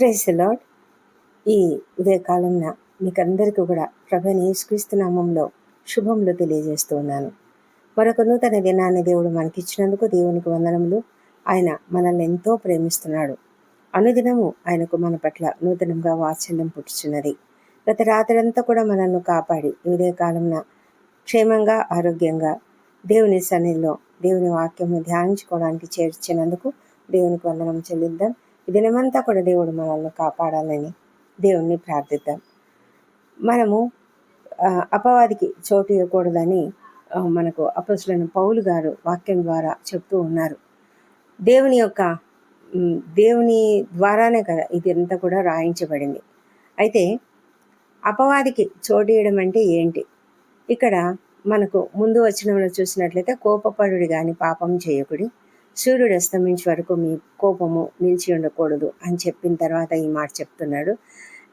Praise lord ఈ ఉదయకాలంన మీకందరికీ కూడా ప్రభని యేసుక్రీస్తు నామంలో శుభములు తెలియజేస్తూ ఉన్నాను. మరొక నూతన దినాన్ని దేవుడు మనకిచ్చినందుకు దేవునికి వందనములు. ఆయన మనల్ని ఎంతో ప్రేమిస్తున్నాడు. అనుదినము ఆయనకు మన పట్ల నూతనంగా వాత్సల్యం పుట్టుచున్నది గత రాత్రంతా కూడా మనల్ని కాపాడి ఈ ఉదయకాలంన క్షేమంగా ఆరోగ్యంగా దేవుని సన్నిధిలో దేవుని వాక్యము ధ్యానించుకోవడానికి చేర్చినందుకు దేవునికి వందనం చెల్లిద్దాం. దినమంతా కూడా దేవుడు మనల్ని కాపాడాలని దేవుణ్ణి ప్రార్థిద్దాం. మనము అపవాదికి చోటు ఇవ్వకూడదని మనకు అపసులను పౌలు గారు వాక్యం ద్వారా చెప్తూ ఉన్నారు. దేవుని యొక్క దేవుని ద్వారానే కదా ఇది అంతా కూడా రాయించబడింది. అయితే అపవాదికి చోటు ఇవ్వడం అంటే ఏంటి? ఇక్కడ మనకు ముందు వచ్చినప్పుడు చూసినట్లయితే కోపపడుడి కానీ పాపం చేయకుడి. సూర్యుడు అస్తమించే వరకు మీ కోపము నిలిచి ఉండకూడదు అని చెప్పిన తర్వాత ఈ మాట చెప్తున్నాడు.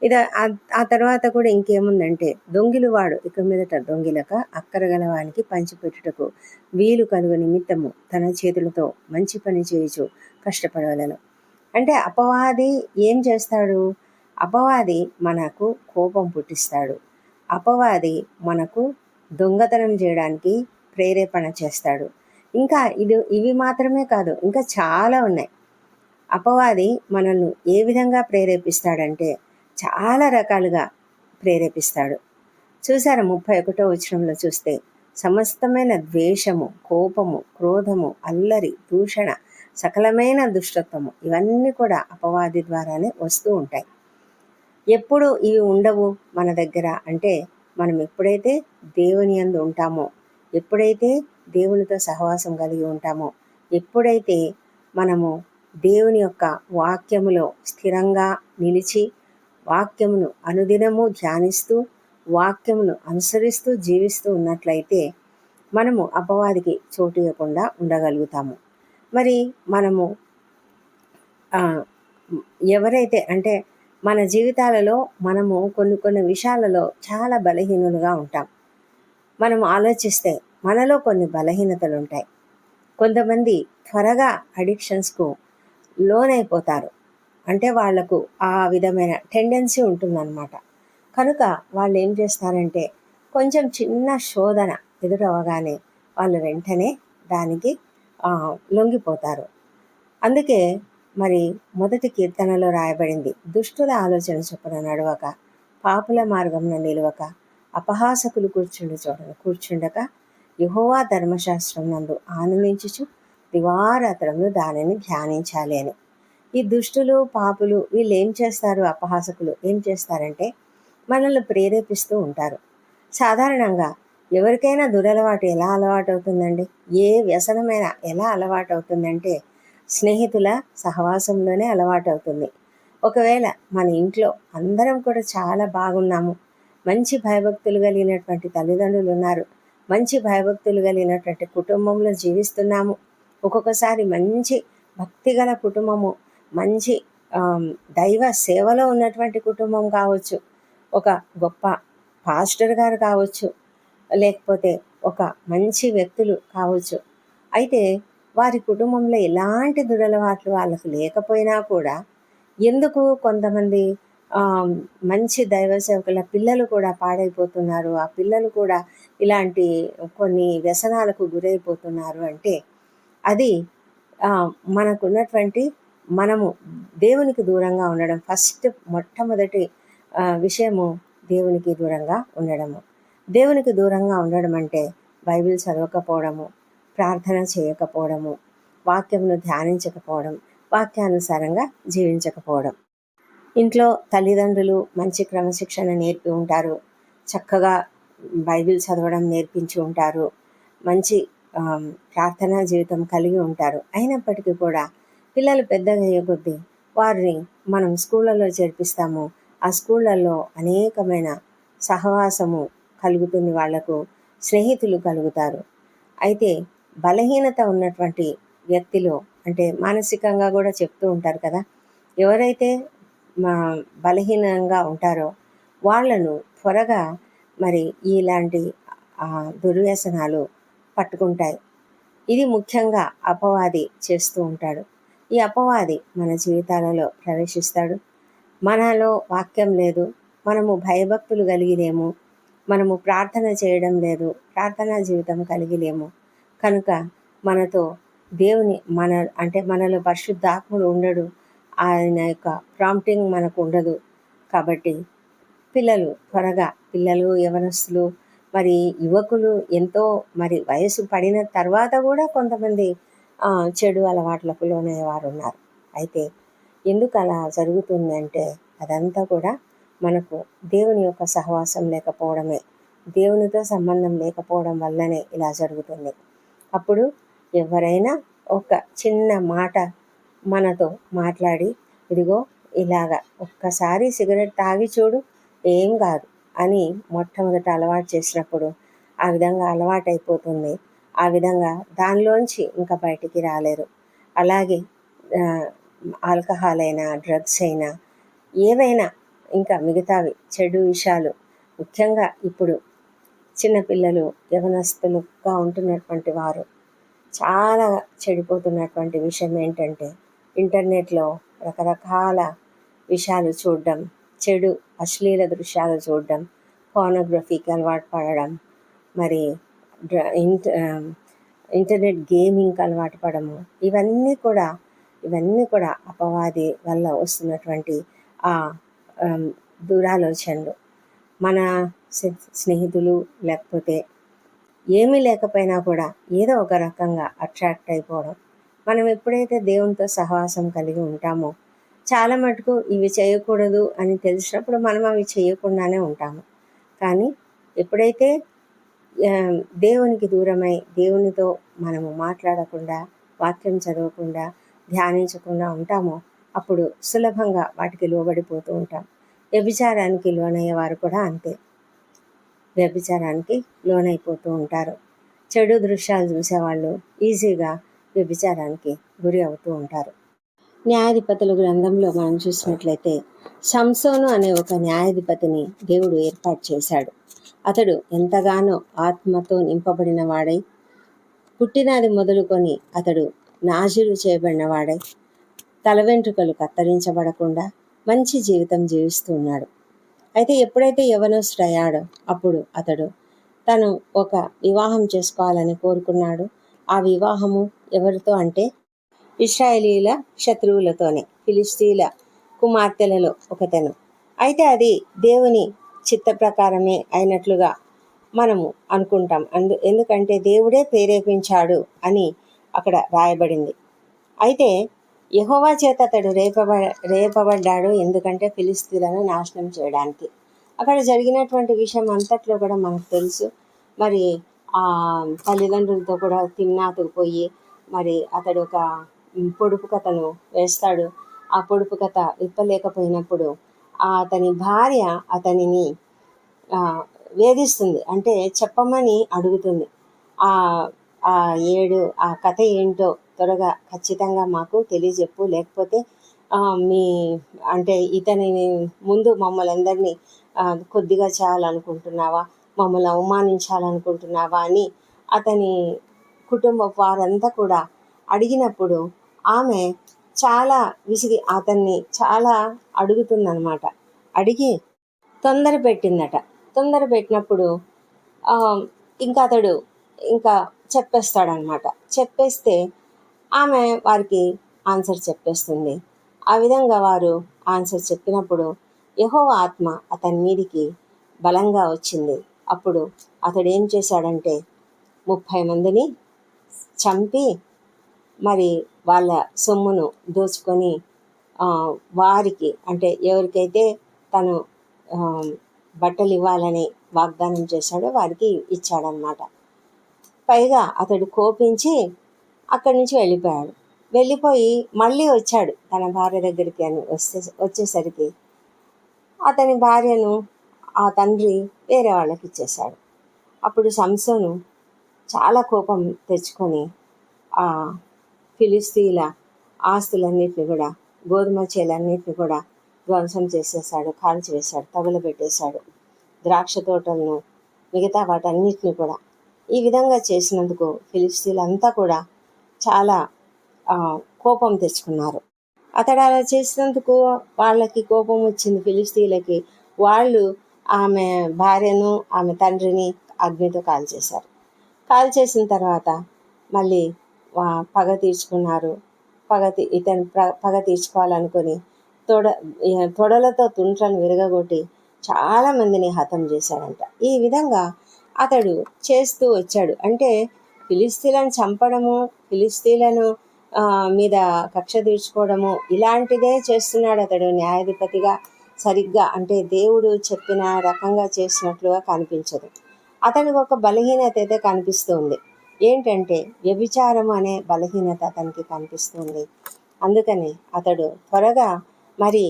ఇది ఆ- తర్వాత కూడా ఇంకేముందంటే దొంగిలు వాడు ఇక మీదట దొంగిలక అక్కరగలవానికి పంచిపెట్టుటకు వీలు కలుగు నిమిత్తము తన చేతులతో మంచి పని చేయుచు కష్టపడవలను. అంటే అపవాది ఏం చేస్తాడు? అపవాది మనకు కోపం పుట్టిస్తాడు. అపవాది మనకు దొంగతనం చేయడానికి ప్రేరేపణ చేస్తాడు. ఇంకా ఇది ఇవి మాత్రమే కాదు ఇంకా చాలా ఉన్నాయి. అపవాది మనల్ని ఏ విధంగా ప్రేరేపిస్తాడంటే చాలా రకాలుగా ప్రేరేపిస్తాడు. చూసారా ముప్పై ఒకటో వచనంలో చూస్తే సమస్తమైన ద్వేషము కోపము క్రోధము అల్లరి దూషణ సకలమైన దుష్టత్వము ఇవన్నీ కూడా అపవాది ద్వారానే వస్తూ ఉంటాయి. ఎప్పుడు ఇవి ఉండవు మన దగ్గర అంటే మనం ఎప్పుడైతే దేవుని యందు ఉంటామో ఎప్పుడైతే దేవునితో సహవాసం కలిగి ఉంటామో. ఎప్పుడైతే మనము దేవుని యొక్క వాక్యములో స్థిరంగా నిలిచి వాక్యమును అనుదినము ధ్యానిస్తూ వాక్యమును అనుసరిస్తూ జీవిస్తూ ఉన్నట్లయితే మనము అపవాదికి చోటు ఇవ్వకుండా ఉండగలుగుతాము. మరి మనము ఎవరైతే అంటే మన జీవితాలలో మనము కొన్ని కొన్ని విషయాలలో చాలా బలహీనులుగా ఉంటాం. మనం ఆలోచిస్తే మనలో కొన్ని బలహీనతలు ఉంటాయి కొంతమంది త్వరగా అడిక్షన్స్కు లోనైపోతారు. అంటే వాళ్ళకు ఆ విధమైన టెండెన్సీ ఉంటుందన్నమాట. కనుక వాళ్ళు ఏం చేస్తారంటే కొంచెం చిన్న శోధన ఎదురవగానే వాళ్ళు వెంటనే దానికి లొంగిపోతారు. అందుకే మరి మొదటి కీర్తనలో రాయబడింది దుష్టుల ఆలోచన చొప్పున నడవక పాపుల మార్గంన నిలవక అపహాసకులు కూర్చుండి చోట కూర్చుండక యహోవా ధర్మశాస్త్రం నందు ఆనందించుచు దివారాత్రములు దానిని ధ్యానించాలి అని. ఈ దుష్టులు పాపులు వీళ్ళు ఏం చేస్తారు? అపహాసకులు ఏం చేస్తారంటే మనల్ని ప్రేరేపిస్తూ ఉంటారు. సాధారణంగా ఎవరికైనా దురలవాటు ఎలా అలవాటు అవుతుందండి ఏ వ్యసనమైన ఎలా అలవాటు అవుతుందంటే స్నేహితుల సహవాసంలోనే అలవాటు అవుతుంది ఒకవేళ మన ఇంట్లో అందరం కూడా చాలా బాగున్నాము మంచి భయభక్తులు కలిగినటువంటి తల్లిదండ్రులు ఉన్నారు మంచి భయభక్తులు కలిగినటువంటి కుటుంబంలో జీవిస్తున్నాము. ఒక్కొక్కసారి మంచి భక్తిగల కుటుంబము మంచి దైవ సేవలో ఉన్నటువంటి కుటుంబం కావచ్చు ఒక గొప్ప పాస్టర్ గారు కావచ్చు లేకపోతే ఒక మంచి వ్యక్తులు కావచ్చు. అయితే వారి కుటుంబంలో ఎలాంటి దురలవాట్లు వాళ్ళకు లేకపోయినా కూడా ఎందుకు కొంతమంది మంచి దైవ సేవకుల పిల్లలు కూడా పాడైపోతున్నారు ఆ పిల్లలు కూడా ఇలాంటి కొన్ని వ్యసనాలకు గురైపోతున్నారు అంటే అది మనకున్నటువంటి మనము దేవునికి దూరంగా ఉండడం ఫస్ట్ మొట్టమొదటి విషయము దేవునికి దూరంగా ఉండడము. దేవునికి దూరంగా ఉండడం అంటే బైబిల్ చదవకపోవడము ప్రార్థన చేయకపోవడము వాక్యమును ధ్యానించకపోవడం వాక్యానుసారంగా జీవించకపోవడం. ఇంట్లో తల్లిదండ్రులు మంచి క్రమశిక్షణ నేర్పి ఉంటారు చక్కగా బైబిల్ చదవడం నేర్పించి ఉంటారు. మంచి ప్రార్థనా జీవితం కలిగి ఉంటారు. అయినప్పటికీ కూడా పిల్లలు పెద్దగా అయ్యే కొద్దీ వారిని మనం స్కూళ్ళలో చేర్పిస్తాము. ఆ స్కూళ్ళల్లో అనేకమైన సహవాసము కలుగుతుంది వాళ్ళకు స్నేహితులు కలుగుతారు. అయితే బలహీనత ఉన్నటువంటి వ్యక్తిలో అంటే మానసికంగా కూడా చెప్తూ ఉంటారు కదా ఎవరైతే మా బలహీనంగా ఉంటారో వాళ్ళను త్వరగా మరి ఇలాంటి దుర్వ్యసనాలు పట్టుకుంటాయి. ఇది ముఖ్యంగా అపవాది చేస్తూ ఉంటాడు. ఈ అపవాది మన జీవితాలలో ప్రవేశిస్తాడు. మనలో వాక్యం లేదు. మనము భయభక్తులు కలిగిలేము. మనము ప్రార్థన చేయడం లేదు. ప్రార్థనా జీవితం కలిగిలేము. కనుక మనతో దేవుని మన అంటే మనలో పరిశుద్ధాత్ముడు ఉండడు. ఆయన యొక్క ప్రాంప్టింగ్ మనకు ఉండదు. కాబట్టి పిల్లలు త్వరగా పిల్లలు యవనస్తులు మరి యువకులు ఎంతో మరి వయసు పడిన తర్వాత కూడా కొంతమంది చెడు అలవాట్లకు లోనయ్యే వారు ఉన్నారు. అయితే ఎందుకు అలా జరుగుతుంది అంటే అదంతా కూడా మనకు దేవుని యొక్క సహవాసం లేకపోవడమే దేవునితో సంబంధం లేకపోవడం వల్లనే ఇలా జరుగుతుంది. అప్పుడు ఎవరైనా ఒక చిన్న మాట మనతో మాట్లాడి ఇదిగో ఇలాగా ఒక్కసారి సిగరెట్ తాగి చూడు ఏం కాదు. అని మొట్టమొదట అలవాటు చేసినప్పుడు ఆ విధంగా అలవాటు అయిపోతుంది ఆ విధంగా దానిలోంచి ఇంకా బయటికి రాలేరు. అలాగే ఆల్కహాల్ అయినా డ్రగ్స్ అయినా ఏవైనా ఇంకా మిగతావి చెడు విషయాలు ముఖ్యంగా ఇప్పుడు చిన్నపిల్లలు యవనస్తులుగా ఉంటున్నటువంటి వారు చాలా చెడిపోతున్నటువంటి విషయం ఏంటంటే ఇంటర్నెట్లో రకరకాల విషయాలు చూడడం చెడు అశ్లీల దృశ్యాలు చూడడం ఫోనోగ్రఫీకి అలవాటు పడడం మరి డ్ర- ఇంటర్నెట్ గేమింగ్కి అలవాటు పడము ఇవన్నీ కూడా ఇవన్నీ కూడా అపవాది వల్ల వస్తున్నటువంటి ఆ దురాలోచనలు. మన స్నే- స్నేహితులు లేకపోతే ఏమీ లేకపోయినా కూడా ఏదో ఒక రకంగా అట్రాక్ట్ అయిపోవడం. మనం ఎప్పుడైతే దేవునితో సహవాసం కలిగి ఉంటామో చాలా మటుకు ఇవి చేయకూడదు అని తెలిసినప్పుడు మనం అవి చేయకుండానే ఉంటాము. కానీ ఎప్పుడైతే దేవునికి దూరమై దేవునితో మనము మాట్లాడకుండా వాక్యం చదవకుండా ధ్యానించకుండా ఉంటామో అప్పుడు సులభంగా వాటికి లోబడిపోతూ ఉంటాం. వ్యభిచారానికి లోనయ్యే వారు కూడా అంతే. వ్యభిచారానికి లోనైపోతూ ఉంటారు. చెడు దృశ్యాలు చూసేవాళ్ళు ఈజీగా వ్యభిచారానికి గురి అవుతూ ఉంటారు. న్యాయాధిపతుల గ్రంథంలో మనం చూసినట్లయితే సంసోను అనే ఒక న్యాయాధిపతిని దేవుడు ఏర్పాటు చేశాడు. అతడు ఎంతగానో ఆత్మతో నింపబడిన వాడై పుట్టినది మొదలుకొని అతడు నాజీలు చేయబడిన వాడై తల వెంట్రుకలు కత్తిరించబడకుండా మంచి జీవితం జీవిస్తూ ఉన్నాడు. అయితే ఎప్పుడైతే యవనస్తుడయ్యాడో అప్పుడు అతడు తను ఒక వివాహం చేసుకోవాలని కోరుకున్నాడు. ఆ వివాహము ఎవరితో అంటే ఇస్రాయేలీల శత్రువులతోనే ఫిలిస్తీన్ల కుమార్తెలలో ఒకతను. అయితే అది దేవుని చిత్త ప్రకారమే అయినట్లుగా మనము అనుకుంటాం. అందు ఎందుకంటే దేవుడే ప్రేరేపించాడు అని అక్కడ రాయబడింది. అయితే యహోవా చేత అతడు రేపబ రేపబడ్డాడు ఎందుకంటే ఫిలిస్తీన్లను నాశనం చేయడానికి. అక్కడ జరిగినటువంటి విషయం అంతట్లో కూడా మనకు తెలుసు. మరి ఆ తల్లిదండ్రులతో కూడా తిమ్నాతుకు పోయి మరి అతడు ఒక పొడుపు కథను వేస్తాడు. ఆ పొడుపు కథ విప్పలేకపోయినప్పుడు ఆ అతని భార్య అతనిని వేధిస్తుంది. అంటే చెప్పమని అడుగుతుంది. ఆ ఆ ఏడు ఆ కథ ఏంటో త్వరగా ఖచ్చితంగా మాకు తెలియజెప్పు. లేకపోతే మీ అంటే ఇతనిని ముందు మమ్మల్ని అందరినీ కొద్దిగా చేయాలనుకుంటున్నావా? మమ్మల్ని అవమానించాలనుకుంటున్నావా అని అతని కుటుంబ వారంతా కూడా అడిగినప్పుడు ఆమె చాలా విసిగి అతన్ని చాలా అడుగుతుందనమాట అడిగి తొందర పెట్టిందట. తొందర పెట్టినప్పుడు ఇంకా అతడు ఇంకా చెప్పేస్తాడనమాట చెప్పేస్తే ఆమె వారికి ఆన్సర్ చెప్పేస్తుంది. ఆ విధంగా వారు ఆన్సర్ చెప్పినప్పుడు యహో ఆత్మ అతని మీదికి బలంగా వచ్చింది. అప్పుడు అతడు ఏం చేశాడంటే ముప్పై మందిని చంపి మరి వాళ్ళ సొమ్మును దోచుకొని వారికి అంటే ఎవరికైతే తను బట్టలు ఇవ్వాలని వాగ్దానం చేశాడో వారికి ఇచ్చాడనమాట పైగా అతడు కోపించి అక్కడి నుంచి వెళ్ళిపోయాడు. వెళ్ళిపోయి మళ్ళీ వచ్చాడు తన భార్య దగ్గరికి అని వస్తే వచ్చేసరికి అతని భార్యను ఆ తండ్రి వేరే వాళ్ళకి ఇచ్చేశాడు. అప్పుడు సంసోను చాలా కోపం తెచ్చుకొని ఫిలిస్తీన్ల ఆస్తులన్నిటిని కూడా గోధుమ చేలన్నిటిని కూడా ధ్వంసం చేసేసాడు కాల్చివేశాడు తగులబెట్టేశాడు. ద్రాక్ష తోటలను మిగతా వాటన్నిటిని కూడా. ఈ విధంగా చేసినందుకు ఫిలిస్తీన్లంతా కూడా చాలా కోపం తెచ్చుకున్నారు. అతడు అలా చేసినందుకు వాళ్ళకి కోపం వచ్చింది ఫిలిస్తీన్లకి. వాళ్ళు ఆమె భార్యను ఆమె తండ్రిని అగ్నితో కాల్చేశారు. కాల్చేసిన తర్వాత మళ్ళీ పగ తీర్చుకున్నారు. పగ తీ- ఇతను పగ తీర్చుకోవాలనుకొని తొడ తొడలతో తుంట్లను విరగగొట్టి చాలా మందిని హతం చేశాడంట. ఈ విధంగా అతడు చేస్తూ వచ్చాడు. అంటే ఫిలిస్తీన్లను చంపడము ఫిలిస్తీన్లను మీద కక్ష తీర్చుకోవడము ఇలాంటిదే చేస్తున్నాడు అతడు న్యాయాధిపతిగా సరిగ్గా. అంటే దేవుడు చెప్పిన రకంగా చేసినట్లుగా కనిపించదు. అతనికి ఒక బలహీనత అయితే కనిపిస్తుంది ఏంటంటే వ్యభిచారం అనే బలహీనత అతనికి కనిపిస్తుంది. అందుకని అతడు త్వరగా మరి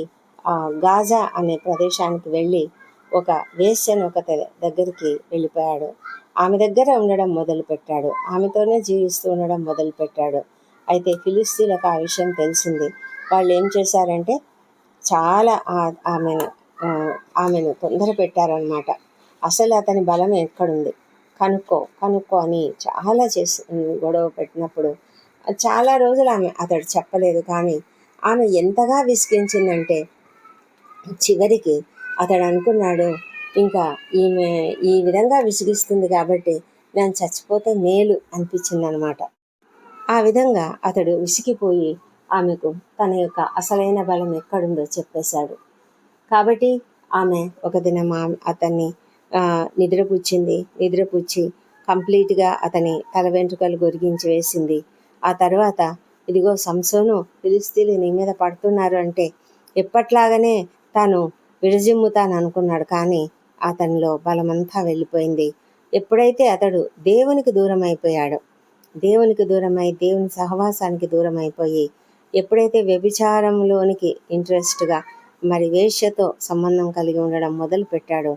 గాజా అనే ప్రదేశానికి వెళ్ళి ఒక వేశ్యను ఒక దగ్గరికి వెళ్ళిపోయాడు. ఆమె దగ్గర ఉండడం మొదలుపెట్టాడు. ఆమెతోనే జీవిస్తూ ఉండడం మొదలుపెట్టాడు. అయితే ఫిలిస్తీన్లకు ఆ విషయం తెలిసింది. వాళ్ళు ఏం చేశారంటే చాలా ఆమెను ఆమెను తొందర పెట్టారనమాట అసలు అతని బలం ఎక్కడుంది? కనుక్కో కనుక్కో అని చాలా చేసి గొడవ పెట్టినప్పుడు చాలా రోజులు ఆమె అతడు చెప్పలేదు. కానీ ఆమె ఎంతగా విసిగించిందంటే చివరికి అతడు అనుకున్నాడు ఇంకా ఈమె ఈ విధంగా విసిగిస్తుంది కాబట్టి నేను చచ్చిపోతే మేలు అనిపించింది అనమాట ఆ విధంగా అతడు విసిగిపోయి ఆమెకు తన యొక్క అసలైన బలం ఎక్కడుందో చెప్పేశాడు. కాబట్టి ఆమె ఒక దినం అతన్ని నిద్రపుచ్చింది. నిద్రపుచ్చి కంప్లీట్గా అతని తల వెంట్రుకలు గొరిగించి వేసింది. ఆ తర్వాత ఇదిగో సంసోను ఫిలిస్తీన్లు నీ మీద పడుతున్నారు అంటే ఎప్పట్లాగానే తాను విడజిమ్ముతాను అనుకున్నాడు. కానీ అతనిలో బలమంతా వెళ్ళిపోయింది. ఎప్పుడైతే అతడు దేవునికి దూరం అయిపోయాడో దేవునికి దూరమై దేవుని సహవాసానికి దూరం అయిపోయి ఎప్పుడైతే వ్యభిచారంలోనికి ఇంట్రెస్ట్గా మరి వేష్యతో సంబంధం కలిగి ఉండడం మొదలు పెట్టాడో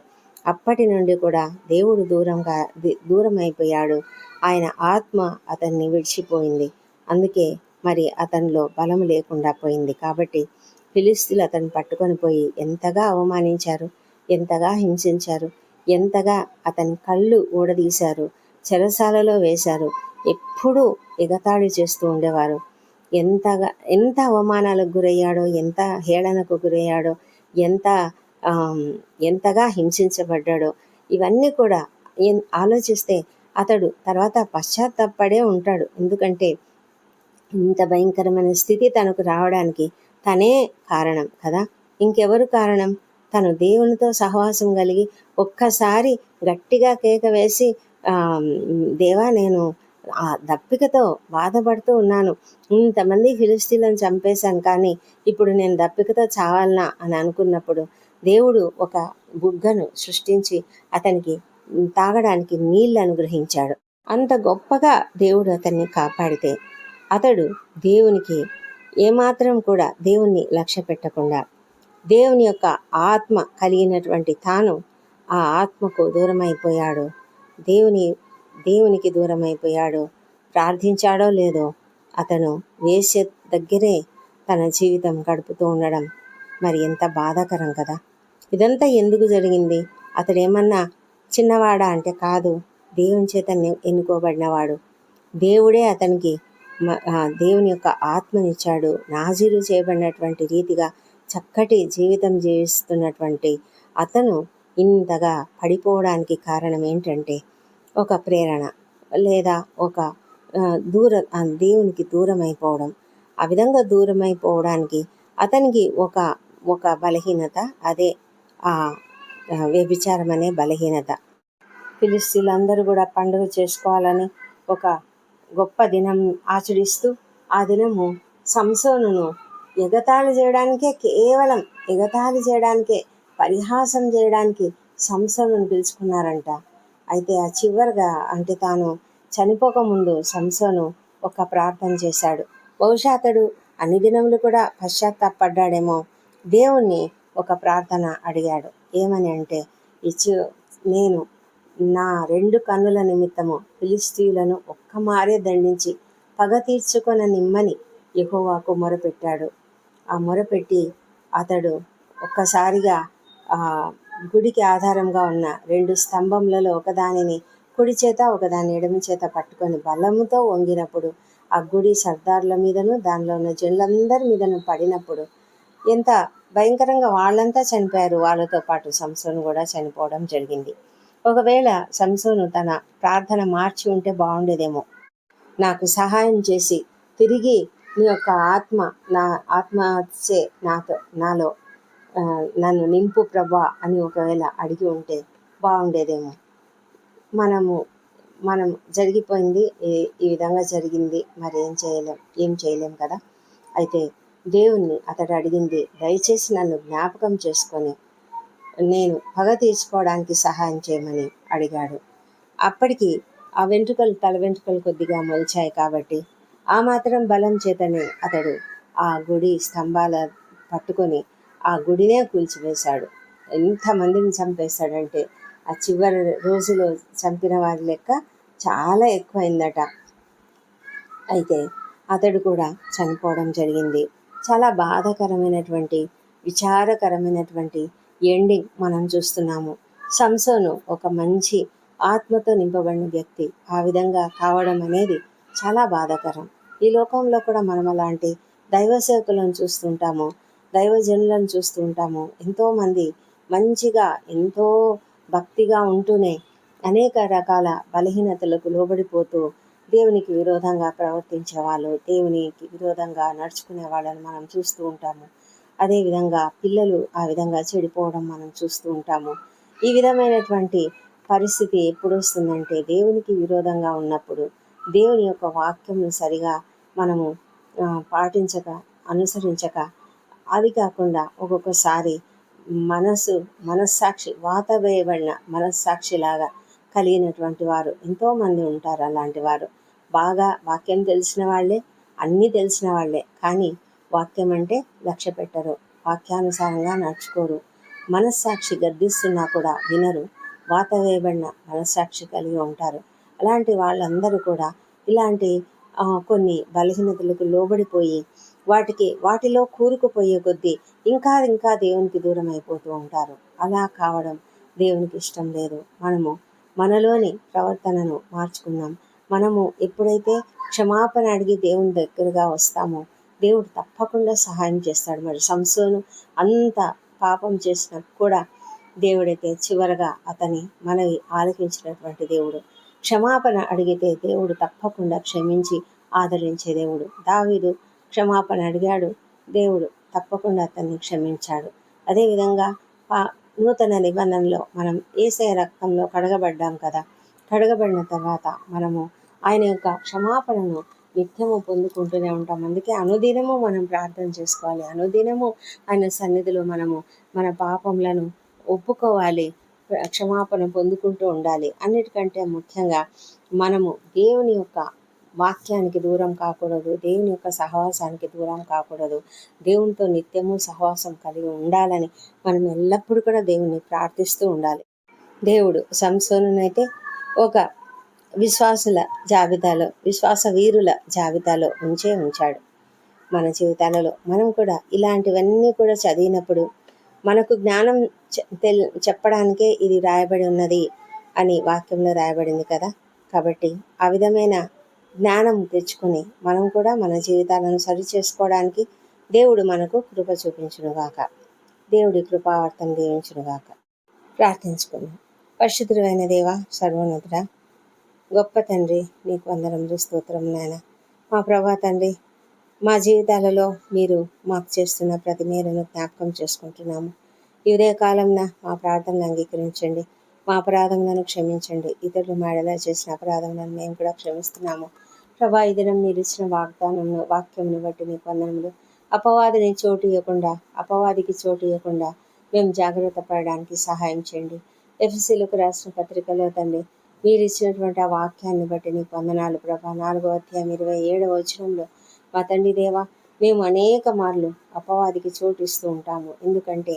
అప్పటి నుండి కూడా దేవుడు దూరంగా దూరం అయిపోయాడు ఆయన ఆత్మ అతన్ని విడిచిపోయింది. అందుకే మరి అతనిలో బలం లేకుండా పోయింది. కాబట్టి ఫిలిస్తీన్లు అతన్ని పట్టుకొని పోయి ఎంతగా అవమానించారు ఎంతగా హింసించారు ఎంతగా అతని కళ్ళు ఊడదీశారు చెరసాలలో వేశారు ఎప్పుడూ ఎగతాళి చేస్తూ ఉండేవారు. ఎంతగా ఎంత అవమానాలకు గురయ్యాడో ఎంత హేళనకు గురయ్యాడో ఎంత ఎంతగా హింసించబడ్డాడో ఇవన్నీ కూడా ఎన్- ఆలోచిస్తే అతడు తర్వాత పశ్చాత్తాపడే ఉంటాడు. ఎందుకంటే ఇంత భయంకరమైన స్థితి తనకు రావడానికి తనే కారణం కదా. ఇంకెవరు కారణం? తను దేవునితో సహవాసం కలిగి ఒక్కసారి గట్టిగా కేక వేసి దేవా నేను ఆ దప్పికతో బాధపడుతూ ఉన్నాను. ఇంతమంది ఫిలిస్తీన్లను చంపేశాను కానీ ఇప్పుడు నేను దప్పికతో చావాలనా అని అనుకున్నప్పుడు దేవుడు ఒక బుగ్గను సృష్టించి అతనికి తాగడానికి నీళ్ళు అనుగ్రహించాడు. అంత గొప్పగా దేవుడు అతన్ని కాపాడితే అతడు దేవునికి ఏమాత్రం కూడా దేవుణ్ణి లక్ష్య పెట్టకుండా దేవుని యొక్క ఆత్మ కలిగినటువంటి తాను ఆ ఆత్మకు దూరమైపోయాడు. దేవుని దేవునికి దూరమైపోయాడు. ప్రార్థించాడో లేదో అతను వేశ్య దగ్గరే తన జీవితం గడుపుతూ ఉండడం మరి ఎంత బాధాకరం కదా. ఇదంతా ఎందుకు జరిగింది? అతడు ఏమన్నా చిన్నవాడా అంటే కాదు. దేవుని చేత ఎన్నుకోబడినవాడు. దేవుడే అతనికి దేవుని యొక్క ఆత్మనిచ్చాడు. నాజీరు చేయబడినటువంటి రీతిగా చక్కటి జీవితం జీవిస్తున్నటువంటి అతను ఇంతగా పడిపోవడానికి కారణం ఏంటంటే ఒక ప్రేరణ లేదా ఒక దూర దేవునికి దూరం అయిపోవడం ఆ విధంగా దూరం అయిపోవడానికి అతనికి ఒక ఒక బలహీనత అదే వ్యభిచారం అనే బలహీనత. ఫిలిస్తీన్లందరూ కూడా పండుగ చేసుకోవాలని ఒక గొప్ప దినం ఆచరిస్తూ ఆ దినము సంసోనును ఎగతాళి చేయడానికే కేవలం ఎగతాళి చేయడానికే పరిహాసం చేయడానికి సంసోనును పిలుచుకున్నారంట. అయితే ఆ చివరిగా అంటే తాను చనిపోకముందు సంసోను ఒక ప్రార్థన చేశాడు. బహుశా అతడు అన్ని దినములు కూడా పశ్చాత్తాపడ్డాడేమో. దేవుణ్ణి ఒక ప్రార్థన అడిగాడు. ఏమని అంటే ఇచ్చు నేను నా రెండు కన్నుల నిమిత్తము ఫిలిస్తీయులను ఒక్క మారే దండించి పగ తీర్చుకొన నిమ్మని ఎహోవాకు మొరపెట్టాడు. ఆ మొరపెట్టి అతడు ఒక్కసారిగా గుడికి ఆధారంగా ఉన్న రెండు స్తంభములలో ఒకదానిని కుడి చేత ఒకదాని ఎడమ చేత పట్టుకొని బలముతో వంగినప్పుడు ఆ గుడి సర్దార్ల మీదను దానిలో ఉన్న జనులందరి మీదను పడినప్పుడు ఎంత భయంకరంగా వాళ్ళంతా చనిపోయారు. వాళ్ళతో పాటు సంసోను కూడా చనిపోవడం జరిగింది. ఒకవేళ సంసోను తన ప్రార్థన మార్చి ఉంటే బాగుండేదేమో. నాకు సహాయం చేసి తిరిగి నీ యొక్క ఆత్మ నా ఆత్మచే నాతో నాలో నన్ను నింపు ప్రభా అని ఒకవేళ అడిగి ఉంటే బాగుండేదేమో. మనము మనం జరిగిపోయింది ఈ ఈ విధంగా జరిగింది. మరి ఏం చేయలేం ఏం చేయలేం కదా. అయితే దేవుణ్ణి అతడు అడిగింది. దయచేసి నన్ను జ్ఞాపకం చేసుకొని నేను పగ తీర్చుకోవడానికి సహాయం చేయమని అడిగాడు. అప్పటికి ఆ వెంట్రుకలు తల వెంట్రుకలు కొద్దిగా మొలిచాయి కాబట్టి ఆ మాత్రం బలం చేతనే అతడు ఆ గుడి స్తంభాల పట్టుకొని ఆ గుడినే కూల్చివేశాడు. ఎంతమందిని చంపేశాడంటే ఆ చివరి రోజులో చంపిన వారి లెక్క చాలా ఎక్కువైందట. అయితే అతడు కూడా చనిపోవడం జరిగింది. చాలా బాధాకరమైనటువంటి విచారకరమైనటువంటి ఎండింగ్ మనం చూస్తున్నాము. సంసోను ఒక మంచి ఆత్మతో నింపబడిన వ్యక్తి. ఆ విధంగా కావడం అనేది చాలా బాధాకరం. ఈ లోకంలో కూడా మనం అలాంటి దైవ సేవకులను చూస్తుంటాము దైవజనులను చూస్తూ ఉంటాము. ఎంతోమంది మంచిగా ఎంతో భక్తిగా ఉంటూనే అనేక రకాల బలహీనతలకు లోబడిపోతూ దేవునికి విరోధంగా ప్రవర్తించే వాళ్ళు దేవునికి విరోధంగా నడుచుకునే వాళ్ళని మనం చూస్తూ ఉంటాము. అదేవిధంగా పిల్లలు ఆ విధంగా చెడిపోవడం మనం చూస్తూ ఉంటాము. ఈ విధమైనటువంటి పరిస్థితి ఎప్పుడు వస్తుందంటే దేవునికి విరోధంగా ఉన్నప్పుడు దేవుని యొక్క వాక్యంను సరిగా మనము పాటించక అనుసరించక అది కాకుండా ఒక్కొక్కసారి మనసు మనస్సాక్షి వాత వేయబడిన మనస్సాక్షిలాగా కలిగినటువంటి వారు ఎంతోమంది ఉంటారు అలాంటి వారు. బాగా వాక్యం తెలిసిన వాళ్ళే అన్నీ తెలిసిన వాళ్ళే. కానీ వాక్యం అంటే లక్ష్య పెట్టరు వాక్యానుసారంగా నడుచుకోరు. మనస్సాక్షి గర్దిస్తున్నా కూడా వినరు వాత వేయబడిన మనస్సాక్షి కలిగి ఉంటారు. అలాంటి వాళ్ళందరూ కూడా ఇలాంటి కొన్ని బలహీనతలకు లోబడిపోయి వాటికి వాటిలో కూరుకుపోయే కొద్దీ ఇంకా ఇంకా దేవునికి దూరం అయిపోతూ ఉంటారు. అలా కావడం దేవునికి ఇష్టం లేదు. మనము మనలోని ప్రవర్తనను మార్చుకున్నాం. మనము ఎప్పుడైతే క్షమాపణ అడిగి దేవుని దగ్గరగా వస్తామో దేవుడు తప్పకుండా సహాయం చేస్తాడు. మరి సంసోను అంత పాపం చేసినా కూడా దేవుడైతే చివరగా అతని మనవి ఆలకించినటువంటి దేవుడు. క్షమాపణ అడిగితే దేవుడు తప్పకుండా క్షమించి ఆదరించే దేవుడు. దావీదు క్షమాపణ అడిగాడు. దేవుడు తప్పకుండా అతన్ని క్షమించాడు. అదేవిధంగా పా నూతన నిబంధనలో మనం ఏసే రక్తంలో కడగబడ్డాం కదా కడగబడిన తర్వాత మనము ఆయన యొక్క క్షమాపణను నిత్యము పొందుకుంటూనే ఉంటాం. అందుకే అనుదినము మనం ప్రార్థన చేసుకోవాలి. అనుదినము ఆయన సన్నిధిలో మనము మన పాపములను ఒప్పుకోవాలి. క్షమాపణ పొందుకుంటూ ఉండాలి. అన్నిటికంటే ముఖ్యంగా మనము దేవుని యొక్క వాక్యానికి దూరం కాకూడదు. దేవుని యొక్క సహవాసానికి దూరం కాకూడదు. దేవునితో నిత్యము సహవాసం కలిగి ఉండాలని మనం ఎల్లప్పుడూ కూడా దేవుని ప్రార్థిస్తూ ఉండాలి. దేవుడు సంసోనునైతే ఒక విశ్వాసుల జాబితాలో విశ్వాస వీరుల జాబితాలో ఉంచే ఉంచాడు మన జీవితాలలో మనం కూడా ఇలాంటివన్నీ కూడా చదివినప్పుడు మనకు జ్ఞానం చె- తెల్ చెప్పడానికే ఇది రాయబడి ఉన్నది అని వాక్యంలో రాయబడింది కదా. కాబట్టి ఆ విధమైన జ్ఞానం తెచ్చుకొని మనం కూడా మన జీవితాలను సరి చేసుకోవడానికి దేవుడు మనకు కృప చూపించునుగాక దేవుడి కృపావర్తం దీవించునుగాక ప్రార్థించుకుందాం. పరిశుద్ధుడైన దేవ సర్వోన్నతుడ గొప్ప తండ్రి నీకు వందనములు స్తోత్రం నాయన. మా ప్రభా తండ్రి మా జీవితాలలో మీరు మాకు చేస్తున్న ప్రతి మేరను జ్ఞాపకం చేసుకుంటున్నాము. ఈ ఉదయకాలంన మా ప్రార్థనలు అంగీకరించండి. మా అపరాధములను క్షమించండి. ఇతరులు మేడలా చేసిన అపరాధములను మేము కూడా క్షమిస్తున్నాము. ప్రభా ఈ దినం మీరు ఇచ్చిన వాగ్దానమును వాక్యమును బట్టి నీకు వందనములు. అపవాదిని చోటు ఇవ్వకుండా అపవాదికి చోటు ఇవ్వకుండా మేము జాగ్రత్త పడడానికి సహాయం చేయండి. ఎఫ్సీలకు రాసిన పత్రికలో తండ్రి మీరు ఇచ్చినటువంటి ఆ వాక్యాన్ని బట్టి నీకు వందనాలు ప్రభా. నాలుగో అధ్యాయం ఇరవై ఏడవ వచనంలో మా తండ్రి దేవా మేము అనేక మార్లు అపవాదికి చోటిస్తూ ఉంటాము. ఎందుకంటే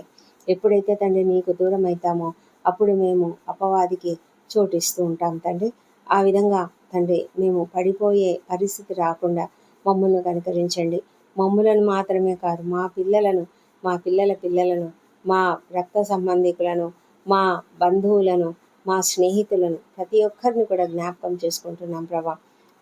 ఎప్పుడైతే తండ్రి నీకు దూరం అవుతామో అప్పుడు మేము అపవాదికి చోటిస్తూ ఉంటాం తండ్రి. ఆ విధంగా తండ్రి మేము పడిపోయే పరిస్థితి రాకుండా మమ్మల్ని కనుకరించండి. మమ్ములను మాత్రమే కాదు మా పిల్లలను మా పిల్లల పిల్లలను మా రక్త సంబంధికులను మా బంధువులను మా స్నేహితులను ప్రతి ఒక్కరిని కూడా జ్ఞాపకం చేసుకుంటున్నాం ప్రభా.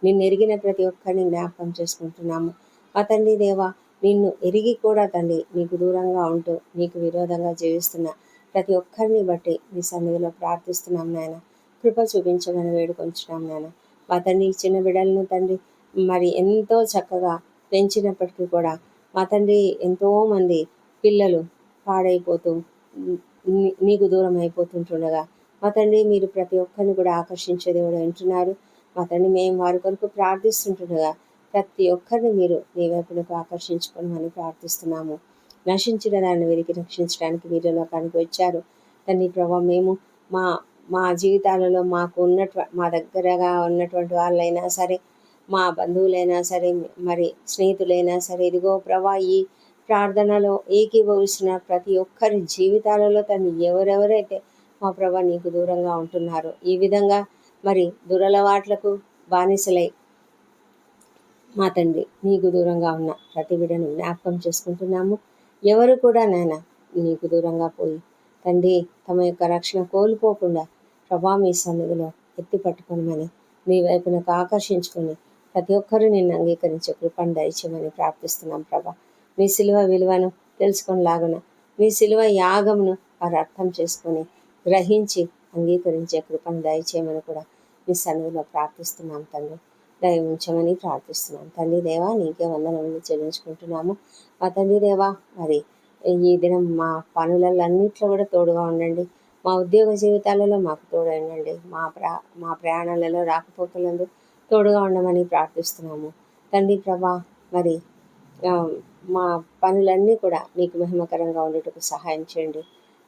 నిన్ను ఎరిగిన ప్రతి ఒక్కరిని జ్ఞాపకం చేసుకుంటున్నాము. మా తండ్రి దేవా నిన్ను ఎరిగి కూడా తండ్రి నీకు దూరంగా ఉంటూ నీకు విరోధంగా జీవిస్తున్న ప్రతి ఒక్కరిని బట్టి నీ సన్నిధిలో ప్రార్థిస్తున్నాం నాయన. కృప చూపించమని వేడుకొంచున్నాం నాయన. మా తండ్రి చిన్న బిడ్డలను తండ్రి మరి ఎంతో చక్కగా పెంచినప్పటికీ కూడా మా తండ్రి ఎంతోమంది పిల్లలు పాడైపోతూ నీకు దూరం అయిపోతుంటుండగా మా తండ్రి మీరు ప్రతి ఒక్కరిని కూడా ఆకర్షించే దేవుడు వింటున్నారు మా తండ్రి మేము వారి కొరకు ప్రార్థిస్తుంటుండగా ప్రతి ఒక్కరిని మీరు నీ వైపునకు ఆకర్షించుకోమని ప్రార్థిస్తున్నాము. నశించిన దాన్ని వీరికి రక్షించడానికి మీరు లోకానికి వచ్చారు. తండ్రి ప్రభావ మేము మా మా జీవితాలలో మాకు ఉన్నట్టు మా దగ్గరగా ఉన్నటువంటి వాళ్ళైనా సరే మా బంధువులైనా సరే మరి స్నేహితులైనా సరే ఇదిగో ప్రభా ఈ ప్రార్థనలో ఏకీభవిస్తున్న ప్రతి ఒక్కరి జీవితాలలో తను ఎవరెవరైతే మా ప్రభా నీకు దూరంగా ఉంటున్నారు. ఈ విధంగా మరి దురలవాట్లకు బానిసలై మా తండ్రి నీకు దూరంగా ఉన్న ప్రతి బిడ్డను జ్ఞాపకం చేసుకుంటున్నాము. ఎవరు కూడా నాయన నీకు దూరంగా పోయి తండ్రి తమ యొక్క రక్షణ కోల్పోకుండా ప్రభా మీ సన్నిధిలో ఎత్తి పట్టుకోనమని మీ వైపునకు ఆకర్షించుకొని ప్రతి ఒక్కరూ నిన్ను అంగీకరించే కృపను దయచేయమని ప్రార్థిస్తున్నాం ప్రభా. మీ సిలువ విలువను తెలుసుకొని లాగున మీ సిలువ యాగమును వారు అర్థం చేసుకొని గ్రహించి అంగీకరించే కృపను దయచేయమని కూడా మీ సన్నిధిలో ప్రార్థిస్తున్నాం తండ్రి. దయ ఉంచమని ప్రార్థిస్తున్నాం. తండ్రి దేవా నీకే వందనములు చెల్లించుకుంటున్నాము. మా తండ్రి దేవా మరి ఈ దినం మా పనులన్నింటిలో కూడా తోడుగా ఉండండి. మా ఉద్యోగ జీవితాలలో మాకు తోడు ఉండండి. మా ప్రా మా ప్రయాణాలలో రాకపోకలందు తోడుగా ఉండమని ప్రార్థిస్తున్నాము. తండ్రి ప్రభా మరి మా పనులన్నీ కూడా మీకు మహిమకరంగా ఉండేటకు సహాయం చేయండి.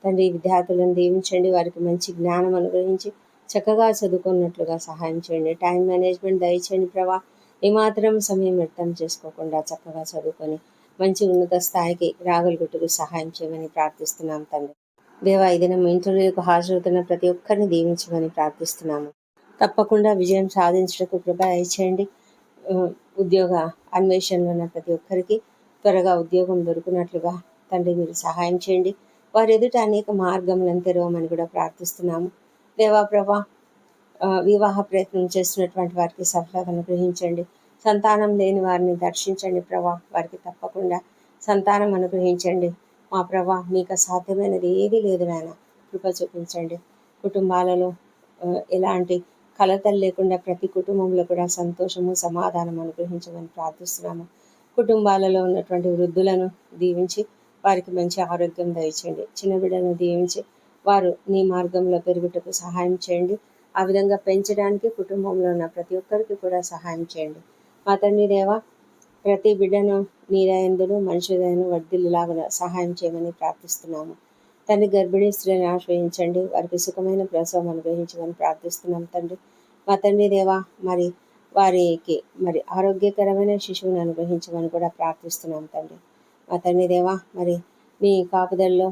తండ్రి విద్యార్థులను దీవించండి. వారికి మంచి జ్ఞానం అనుగ్రహించి చక్కగా చదువుకున్నట్లుగా సహాయం చేయండి. టైం మేనేజ్మెంట్ దయచేయండి ప్రభా. ఏమాత్రం సమయం వ్యర్థం చేసుకోకుండా చక్కగా చదువుకొని మంచి ఉన్నత స్థాయికి రాగలుగుట్టుకు సహాయం చేయమని ప్రార్థిస్తున్నాం తండ్రి. దేవా ఈ దినం ఇంటర్వ్యూకు హాజరవుతున్న ప్రతి ఒక్కరిని దీవించమని ప్రార్థిస్తున్నాము. తప్పకుండా విజయం సాధించడానికి కృప దయచేయండి. ఉద్యోగ అన్వేషణలో ఉన్న ప్రతి ఒక్కరికి త్వరగా ఉద్యోగం దొరికినట్లుగా తండ్రి మీరు సహాయం చేయండి. వారి ఎదుట అనేక మార్గములను తెరవమని కూడా ప్రార్థిస్తున్నాము. దేవా ప్రభా వివాహ ప్రయత్నం చేస్తున్నటువంటి వారికి సఫలతను గ్రహించండి సంతానం లేని వారిని దర్శించండి ప్రభా. వారికి తప్పకుండా సంతానం అనుగ్రహించండి. మా ప్రభా మీకు అసాధ్యమైనది ఏదీ లేదు నాయన. కృప చూపించండి. కుటుంబాలలో ఎలాంటి కలతలు లేకుండా ప్రతి కుటుంబంలో కూడా సంతోషము సమాధానం అనుగ్రహించమని ప్రార్థిస్తున్నాము. కుటుంబాలలో ఉన్నటువంటి వృద్ధులను దీవించి వారికి మంచి ఆరోగ్యం దయచేయండి. చిన్న బిడ్డను దీవించి వారు నీ మార్గంలో పెరుగుటకు సహాయం చేయండి. ఆ విధంగా పెంచడానికి కుటుంబంలో ఉన్న ప్రతి ఒక్కరికి కూడా సహాయం చేయండి. మా తండ్రి దేవా ప్రతి బిడ్డను నీదయందును మనుషులను వర్ధిల్లులాగా సహాయం చేయమని ప్రార్థిస్తున్నాము. తండ్రి గర్భిణీ స్త్రీని ఆశ్రయించండి. వారికి సుఖమైన ప్రసవం అనుగ్రహించమని ప్రార్థిస్తున్నాం తండ్రి. మా తండ్రి దేవా మరి వారికి మరి ఆరోగ్యకరమైన శిశువుని అనుగ్రహించమని కూడా ప్రార్థిస్తున్నాం తండ్రి. మా దేవా మరి మీ కాపుదల్లో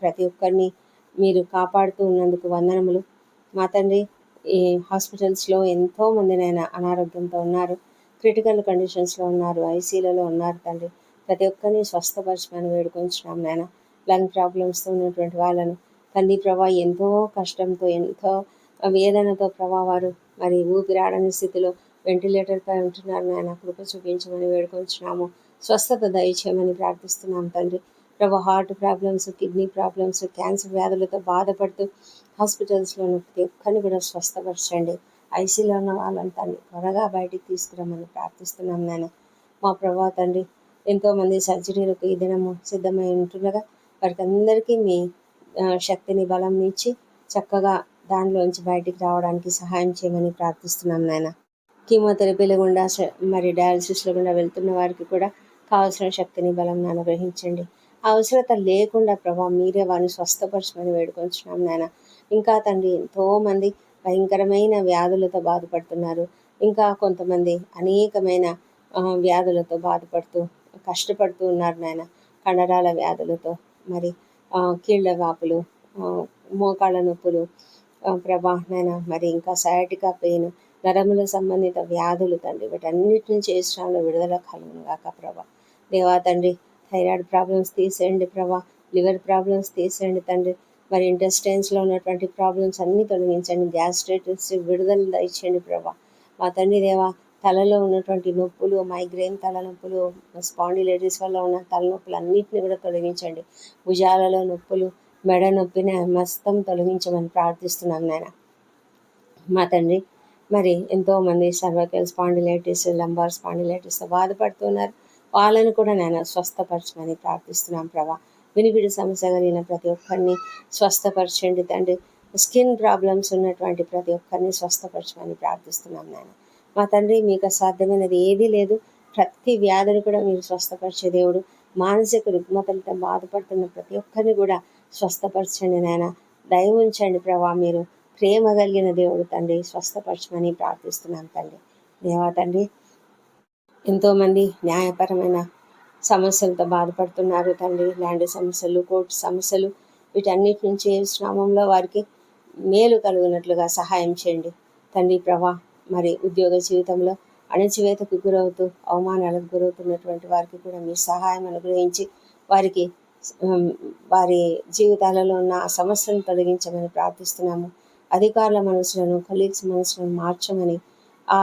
ప్రతి ఒక్కరిని మీరు కాపాడుతూ ఉన్నందుకు వందనములు. మా తండ్రి ఈ హాస్పిటల్స్లో ఎంతో మందినైనా అనారోగ్యంతో ఉన్నారు. క్రిటికల్ కండిషన్స్లో ఉన్నారు ఐసీలలో ఉన్నారు తండ్రి. ప్రతి ఒక్కరిని స్వస్థపరచమని వేడుకొంచున్నాం నాయన. లంగ్ ప్రాబ్లమ్స్తో ఉన్నటువంటి వాళ్ళను. తండ్రి ప్రభా ఎంతో కష్టంతో ఎంతో వేదనతో ప్రభా వారు మరి ఊపిరాడని స్థితిలో వెంటిలేటర్పై ఉంటున్నారు నాయన కృప చూపించమని వేడుకొంచున్నాము. స్వస్థత దయచేయమని ప్రార్థిస్తున్నాం తండ్రి. ప్రభా heart problems kidney problems cancer వ్యాధులతో బాధపడుతూ హాస్పిటల్స్లో ప్రతి ఒక్కరిని కూడా స్వస్థపరచండి. ఐసీలో ఉన్న వాళ్ళంతాన్ని త్వరగా బయటికి తీసుకురమ్మని ప్రార్థిస్తున్నాం నాయన. మా ప్రభా తండ్రి ఎంతోమంది సర్జరీలకు ఈ దినము సిద్ధమై ఉంటుండగా వారికి అందరికీ మీ శక్తిని బలం ఇచ్చి చక్కగా దానిలోంచి బయటికి రావడానికి సహాయం చేయమని ప్రార్థిస్తున్నాం నాయన. కీమోథెరపీల గుండా స- మరి డయాలసిస్ల గుండా వెళ్తున్న వారికి కూడా కావాల్సిన శక్తిని బలం అనుగ్రహించండి. అవసరత లేకుండా ప్రభా మీరే వారిని స్వస్థపరచమని వేడుకొంచున్నాం నాయన. ఇంకా తండ్రి ఎంతోమంది భయంకరమైన వ్యాధులతో బాధపడుతున్నారు. ఇంకా కొంతమంది అనేకమైన వ్యాధులతో బాధపడుతూ కష్టపడుతూ ఉన్నారు నాయన. కండరాల వ్యాధులతో మరి కీళ్ళ వాపులు మోకాళ్ళ నొప్పులు ప్రభా నాయన మరి ఇంకా సయాటికా పెయిన్ నరముల సంబంధిత వ్యాధులు తండ్రి వీటన్నిటి నుంచి ఏసునామలో విడుదల కలుగును గాక ప్రభా. దేవా తండ్రి థైరాయిడ్ ప్రాబ్లమ్స్ తీసేయండి ప్రభా. లివర్ ప్రాబ్లమ్స్ తీసేయండి తండ్రి. మరి ఇంటెస్టైన్స్లో ఉన్నటువంటి ప్రాబ్లమ్స్ అన్నీ తొలగించండి. గ్యాస్ట్రైటిస్ విడుదల దయచేయండి ప్రభా. మా తండ్రి దేవా తలలో ఉన్నటువంటి నొప్పులు మైగ్రేన్ తలనొప్పులు స్పాండిలైటిస్ వల్ల ఉన్న తలనొప్పులు అన్నింటిని కూడా తొలగించండి. భుజాలలో నొప్పులు మెడ నొప్పిని మస్తం తొలగించమని ప్రార్థిస్తున్నాం నాయన. మా తండ్రి మరి ఎంతోమంది సర్వకల్ స్పాండిలైటిస్ లంబార్ స్పాండిలైటిస్తో బాధపడుతున్నారు. వాళ్ళని కూడా నేను స్వస్థపరచమని ప్రార్థిస్తున్నాం ప్రభా. వినిపిడి సమస్య కలిగిన ప్రతి ఒక్కరిని స్వస్థపరచండి తండ్రి. స్కిన్ ప్రాబ్లమ్స్ ఉన్నటువంటి ప్రతి ఒక్కరిని స్వస్థపరచమని ప్రార్థిస్తున్నాం నేను మా తండ్రి మీకు అసాధ్యమైనది ఏదీ లేదు. ప్రతి వ్యాధిని కూడా మీరు స్వస్థపరిచే దేవుడు. మానసిక రుగ్మతలతో బాధపడుతున్న ప్రతి ఒక్కరిని కూడా స్వస్థపరచండి నాయన. దయ ఉంచండి ప్రభా మీరు. ప్రేమ కలిగిన దేవుడు తండ్రి స్వస్థపరచమని ప్రార్థిస్తున్నాం తండ్రి. దేవా తండ్రి ఎంతోమంది న్యాయపరమైన సమస్యలతో బాధపడుతున్నారు తండ్రి. ల్యాండ్ సమస్యలు కోర్టు సమస్యలు వీటన్నిటి నుంచి శ్రామంలో వారికి మేలు కలుగునట్లుగా సహాయం చేయండి. తండ్రి ప్రభా మరి ఉద్యోగ జీవితంలో అణచివేతకు గురవుతూ అవమానాలకు గురవుతున్నటువంటి వారికి కూడా మీ సహాయం అనుగ్రహించి వారికి వారి జీవితాలలో ఉన్న సమస్యలను సమస్యను తొలగించమని ప్రార్థిస్తున్నాము. అధికారుల మనసులను కలీగ్స్ మనసులను మార్చమని ఆ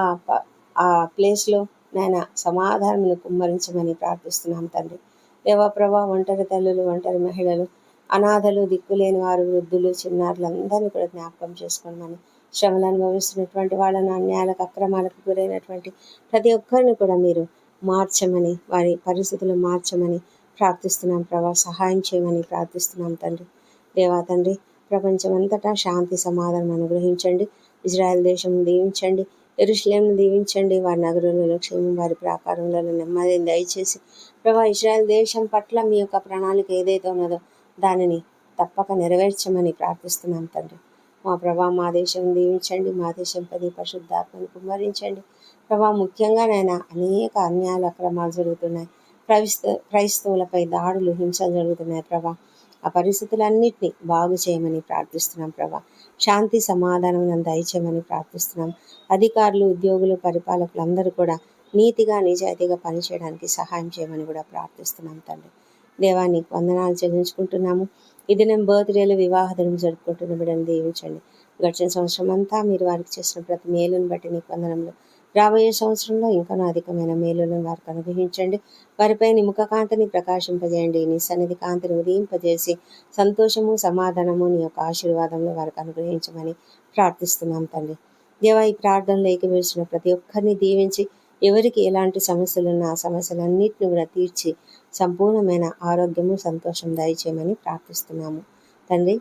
ఆ ప్లేస్లో నాయన సమాధానం కుమ్మరించమని ప్రార్థిస్తున్నాం తండ్రి. దేవా ప్రభా ఒంటరి తల్లులు ఒంటరి మహిళలు అనాథలు దిక్కులేని వారు వృద్ధులు చిన్నారులందరినీ కూడా జ్ఞాపకం చేసుకోమని శ్రమలు అనుభవిస్తున్నటువంటి వాళ్ళను అన్యాయాలకు అక్రమాలకు గురైనటువంటి ప్రతి ఒక్కరిని కూడా మీరు మార్చమని వారి పరిస్థితులు మార్చమని ప్రార్థిస్తున్నాం ప్రభా. సహాయం చేయమని ప్రార్థిస్తున్నాం తండ్రి. దేవా తండ్రి ప్రపంచమంతటా శాంతి సమాధానం అనుగ్రహించండి. ఇజ్రాయెల్ దేశం దీవించండి. ఎరుశ్లేం దీవించండి. వారి నగరంలో క్షేమం వారి ప్రాకారంలో నెమ్మది దయచేసి ప్రభా ఇజ్రాయెల్ దేశం పట్ల మీ యొక్క ప్రణాళిక ఏదైతే ఉన్నదో దానిని తప్పక నెరవేర్చమని ప్రార్థిస్తున్నాం తండ్రి. మా ప్రభా మా దేశం దీవించండి. మా దేశం పది పరిశుద్ధాత్మను కుమ్మరించండి. ప్రభా ముఖ్యంగా నైనా అనేక అన్యాయాలు అక్రమాలు జరుగుతున్నాయి. క్రైస్త క్రైస్తవులపై దాడులు హింసలు జరుగుతున్నాయి ప్రభా. ఆ పరిస్థితులన్నింటినీ బాగు చేయమని ప్రార్థిస్తున్నాం ప్రభా. శాంతి సమాధానం దయచేయమని ప్రార్థిస్తున్నాం. అధికారులు ఉద్యోగులు పరిపాలకులు అందరూ కూడా నీతిగా నిజాయితీగా పనిచేయడానికి సహాయం చేయమని కూడా ప్రార్థిస్తున్నాం తండ్రి. దేవాన్ని వందనాలు చెల్లించుకుంటున్నాము. ఇది నేను బర్త్డేలు వివాహ దినం జరుపుకుంటున్న బిడ్డను దీవించండి. గడిచిన సంవత్సరం అంతా మీరు వారికి చేసిన ప్రతి మేలును బట్టి నీకు వందనంలో రాబోయే సంవత్సరంలో ఇంకా అధికమైన మేలులను వారికి అనుగ్రహించండి వారిపై నిముఖ కాంతిని ప్రకాశింపజేయండి. నీ సన్నిధి కాంతిని ఉదయింపజేసి సంతోషము సమాధానము నీ యొక్క ఆశీర్వాదంలో వారికి అనుగ్రహించమని ప్రార్థిస్తున్నాం తండ్రి. దేవా ఈ ప్రార్థనలో ఏకీభవించిన ప్రతి ఒక్కరిని దీవించి ఎవరికి ఎలాంటి సమస్యలున్నా ఆ సమస్యలన్నింటిని కూడా తీర్చి సంపూర్ణమైన ఆరోగ్యము సంతోషం దయచేయమని ప్రార్థిస్తున్నాము. తండ్రి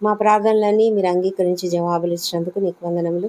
మా ప్రార్థనలన్నీ మీరు అంగీకరించి జవాబులు ఇచ్చినందుకు నీకు వందనములు.